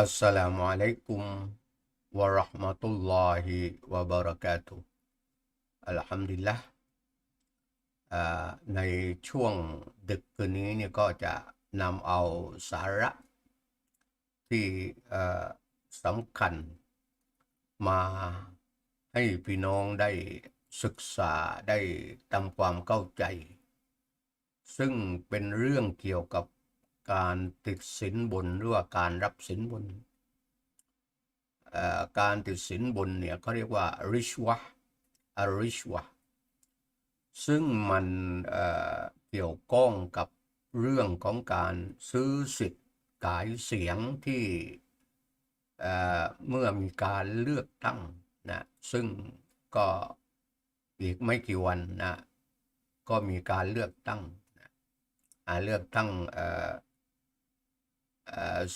อัสสลามุอะลัยกุมวะราะห์มะตุลลอฮิวะบะเราะกาตุอัลฮัมดุลิลละห์ในช่วงดึกคืนนี้เนี่ยก็จะนำเอาสาระที่สำคัญมาให้พี่น้องได้ศึกษาได้ทำความเข้าใจ ซึ่งเป็นเรื่องเกี่ยวกับ การติดสินบนหรือว่าการรับสินบน การติดสินบนเนี่ยเขาเรียกว่าริชวะอริชวะซึ่งมันเเกี่ยวข้องกับเรื่องของการซื้อสิทธิ์ขายเสียงที่เอ่อเมื่อมีการเลือกตั้งนะซึ่งก็อีกไม่กี่วันนะก็มีการเลือกตั้งนะเลือกตั้ง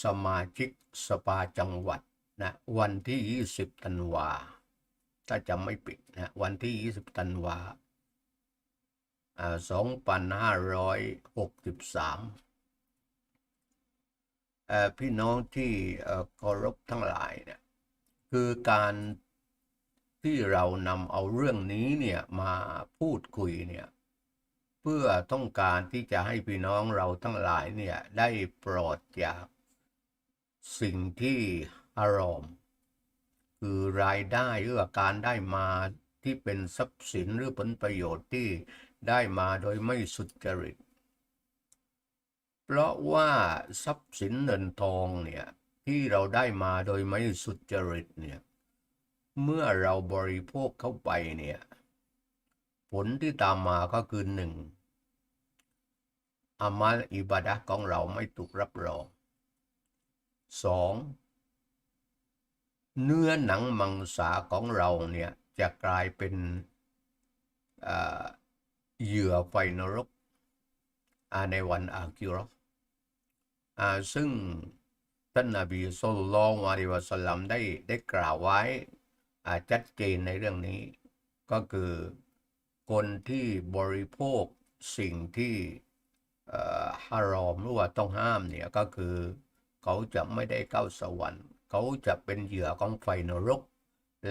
สมาชิกสภาจังหวัดนะวันที่ 20ธันวาถ้าจำไม่ผิดนะวันที่ 20ธันวาอ่า2563 พี่น้องที่เคารพทั้งหลายเนี่ยคือการที่เรานำเอาเรื่องนี้เนี่ยมาพูดคุยเนี่ย พื่อต้องการที่จะให้พี่น้องเราทั้งหลายเนี่ย ได้ปลอดจากสิ่งที่อารอมคือรายได้หรือการได้มาที่เป็นทรัพย์สินหรือผลประโยชน์ที่ได้มาโดยไม่สุจริต เพราะว่าทรัพย์สินเงินทองเนี่ยที่เราได้มาโดยไม่สุจริตเนี่ยเมื่อเราบริโภคเข้าไปเนี่ยผลที่ตามมาก็คือหนึ่ง อามัลอิบาดะห์ของเราไม่ถูกรับรองสองเนื้อหนังมังสาของเราเนี่ยจะกลายเป็นเหยื่อไฟนรกในวันอาคิรอซึ่งท่านนบีศ็อลลัลลอฮุอะลัยฮิวะสลัมได้ได้กล่าวไว้ชัดเจนในเรื่องนี้ ก็คือคนที่บริโภคสิ่งที่ ฮารอมหรือว่าต้องห้ามเนี่ยก็คือเขาจะไม่ได้เข้าสวรรค์ เขาจะเป็นเหยื่อของไฟนรก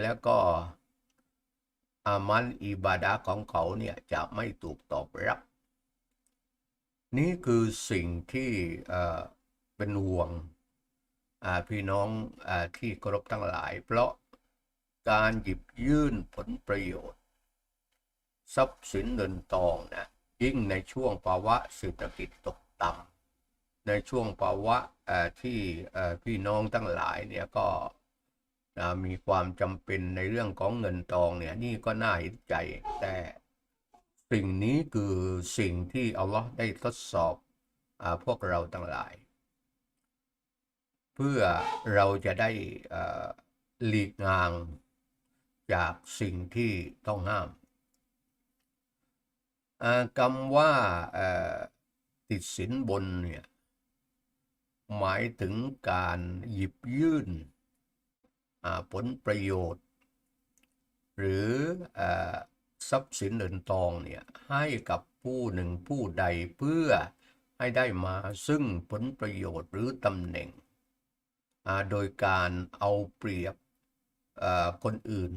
แล้วก็อามัลอิบาดะห์ของเขาเนี่ยจะไม่ถูกตอบรับ นี่คือสิ่งที่เป็นห่วงพี่น้องอที่เคารพทั้งหลาย เพราะการหยิบยื่นผลประโยชน์ ทรัพย์สินเงินทองนะ ยิ่งในช่วงภาวะเศรษฐกิจตกต่ำในช่วงภาวะที่พี่น้องทั้งหลายเนี่ยก็มีความจำเป็นในเรื่องของเงินทองเนี่ยนี่ก็น่าเห็นใจ แต่สิ่งนี้คือสิ่งที่อัลลอฮ์ได้ทดสอบอพวกเราทั้งหลาย เพื่อเราจะได้หลีกงางจากสิ่งที่ต้องห้าม คำว่าติดสินบนเนี่ยหมายถึงการหยิบยื่นผลประโยชน์ หรืออทรัพย์สินเงินทองเนี่ยให้กับผู้หนึ่งผู้ใดเพื่อให้ได้มาซึ่งผลประโยชน์หรือตำแหน่ง โดยการเอาเปรียบคนอื่น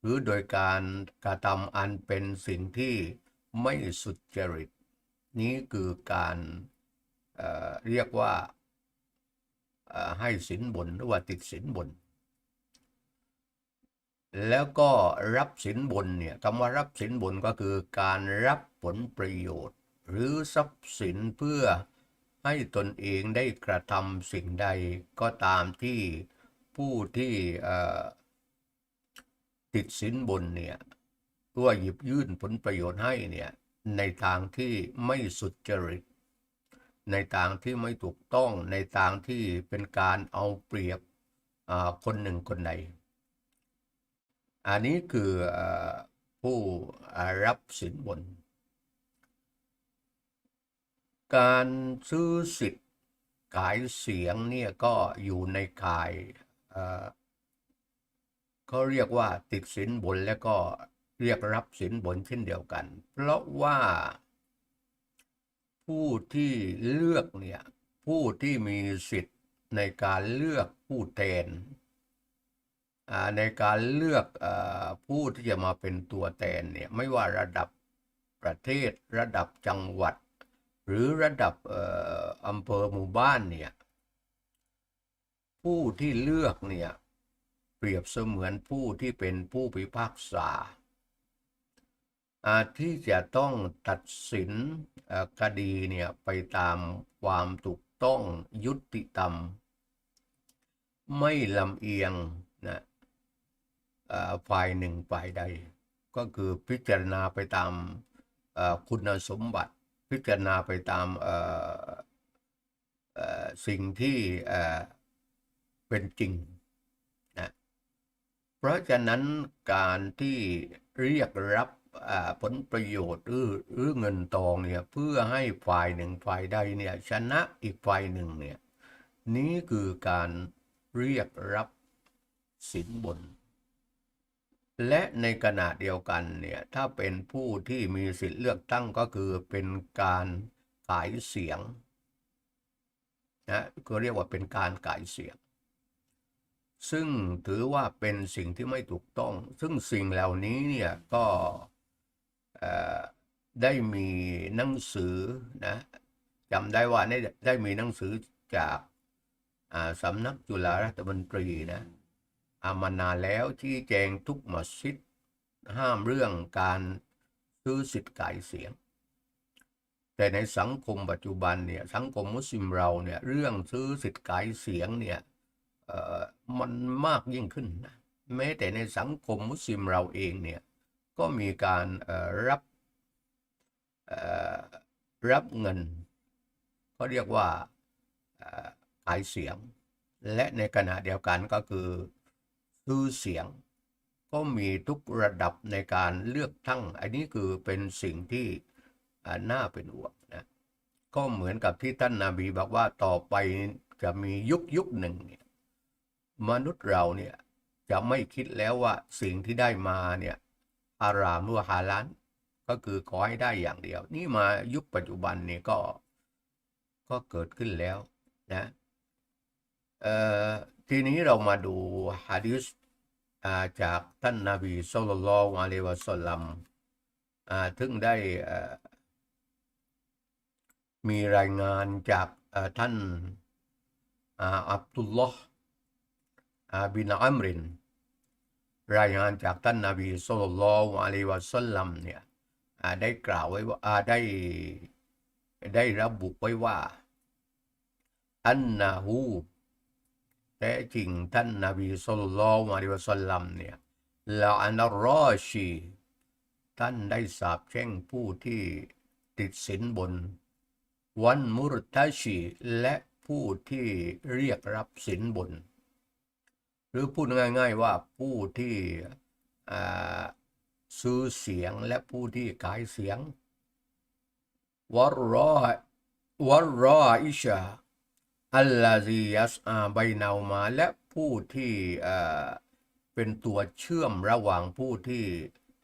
หรือโดยการกระทำอันเป็นสิ่งที่ ไม่สุดจริต นี้คือการเเรียกว่าให้สินบนหรือว่าติดสินบน แล้วก็รับสินบนเนี่ยคำว่ารับสินบนก็คือการรับผลประโยชน์ หรือทรัพย์สินเพื่อให้ตนเองได้กระทำสิ่งใดก็ตามที่ผู้ที่ติดสินบนเนี่ย ตัวหยิบยื่นผลประโยชน์ให้เนี่ยในทางที่ไม่สุจริต ในทางที่ไม่ถูกต้องในทางที่เป็นการเอาเปรียบคนหนึ่งคนใดอันนี้คืออผู้รับสินบน การซื้อสิทธิ์ขายเสียงเนี่ยก็อยู่ในขายเอ่อเขาเรียกว่าติดสินบนและก็ เรียกรับสินบนเช่นเดียวกัน เพราะว่า ผู้ที่เลือกเนี่ย ผู้ที่มีสิทธิ์ในการเลือกผู้แทนในการเลือกอผู้ที่จะมาเป็นตัวแทนเนี่ยไม่ว่าระดับประเทศระดับจังหวัด หรือระดับอำเภอหมู่บ้านเนี่ยผู้ที่เลือกเนี่ยเปรียบเสมือนผู้ที่เป็นผู้พิพากษา ที่จะต้องตัดสินคดีเนี่ยไปตามความถูกต้องยุติธรรม ไม่ลำเอียงนะฝ่ายหนึ่งฝ่ายใด ก็คือพิจารณาไปตามคุณสมบัติ พิจารณาไปตามสิ่งที่เป็นจริงนะเพราะฉะนั้นการที่เรียกรับ ผลประโยชน์หรือหรือเงินทองเนี่ยเพื่อให้ฝ่ายหนึ่งฝ่ายใดเนี่ยชนะอีกฝ่ายหนึ่งเนี่ยนี่คือการเรียกรับสินบน และในขณะเดียวกันเนี่ยถ้าเป็นผู้ที่มีสิทธิ์เลือกตั้งก็คือเป็นการขายเสียงนะก็เรียกว่าเป็นการขายเสียง ซึ่งถือว่าเป็นสิ่งที่ไม่ถูกต้อง ซึ่งสิ่งเหล่านี้เนี่ยก็ ได้มีหนังสือนะจำได้ว่าได้ได้มีหนังสือจากาสำนักจุฬารัฐมนตรีนะอามานานแล้วที่แจงทุกมัสยิดห้ามเรื่องการซื้อสิทธิ์ขายเสียง แต่ในสังคมปัจจุบันเนี่ยสังคมมุสลิมเราเนี่ยเรื่องซื้อสิทธิ์ขายเสียงเนี่ยมันมากยิ่งขึ้นนะแม้แต่ในสังคมมุสลิมเราเองเนี่ย ก็มีการรับรับเงินเขาเรียกว่าขายเสียง และในขณะเดียวกันก็คือซื้อเสียง ก็มีทุกระดับในการเลือกตั้ง อันนี้คือเป็นสิ่งที่น่าเป็นห่วงนะก็เหมือนกับที่ท่านนาบีบอกว่าต่อไปจะมียุคยุคหนึ่งเนี่ยมนุษย์เราเนี่ยจะไม่คิดแล้วว่าสิ่งที่ได้มาเนี่ย อารามหรือว่าฮาลานก็คือขอให้ได้อย่างเดียว นี่มายุคปัจจุบันนี่ก็ก็เกิดขึ้นแล้วนะทีนี้เรามาดูฮะดีษจากท่านนาบีสุลต่านละฮ์อะลัยวะสัลลัมถึงได้มีรายงานจากท่านอับดุลลอฮ์อ่าบินอัมริน รายงานจากท่านนาบีสุลต่านอะลัยวะสัลลัมเนี่ยได้กล่าวไว้ว่าได้ได้ระบุไว้ว่า อันนะฮูแท้จริงท่านนาบีสุลต่านอะลัยวะสัลลัมเนี่ยละอันรอชีท่านได้สาปแช่งผู้ที่ติดสินบน วันมุรตชีและผู้ที่เรียกรับสินบน หรือพูดง่าย ๆ ว่าผู้ที่ซื้อเสียงและผู้ที่ขายเสียงวรรอวรรออิชาอัลลาซียัสอาไบนาวมาและผู้ที่เป็นตัวเชื่อมระหว่างผู้ที่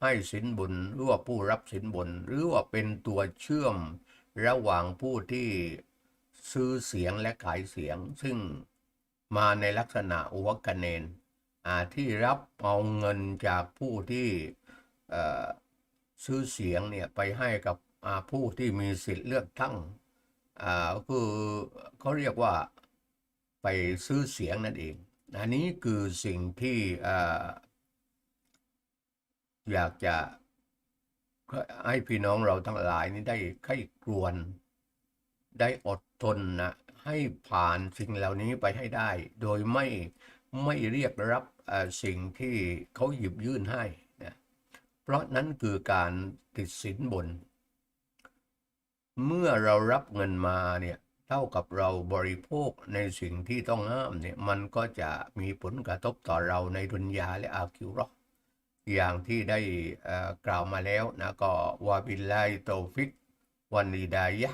ให้สินบนหรือว่าผู้รับสินบนหรือว่าเป็นตัวเชื่อมระหว่างผู้ที่ซื้อเสียงและขายเสียง ซึ่ง มาในลักษณะอุวกเนนที่รับเอาเงินจากผู้ที่ซื้อเสียงเนี่ยไปให้กับผู้ที่มีสิทธิ์เลือกตั้งคือเขาเรียกว่าไปซื้อเสียงนั่นเอง อันนี้คือสิ่งที่ออยากจะให้พี่น้องเราทั้งหลายนี่ได้ไข้ครวน ได้อดทนนะให้ผ่านสิ่งเหล่านี้ไปให้ได้ โดยไม่ไม่เรียกรับสิ่งที่เขาหยิบยื่นให้นะเพราะนั้นคือการติดสินบน เมื่อเรารับเงินมาเนี่ยเท่ากับเราบริโภคในสิ่งที่ต้องห้ามเนี่ยมันก็จะมีผลกระทบต่อเราในดุนยาและอาคิวราะห์อย่างที่ได้กล่าวมาแล้วนะก็วะบิลลาฮิตฟิก วันฮิดาย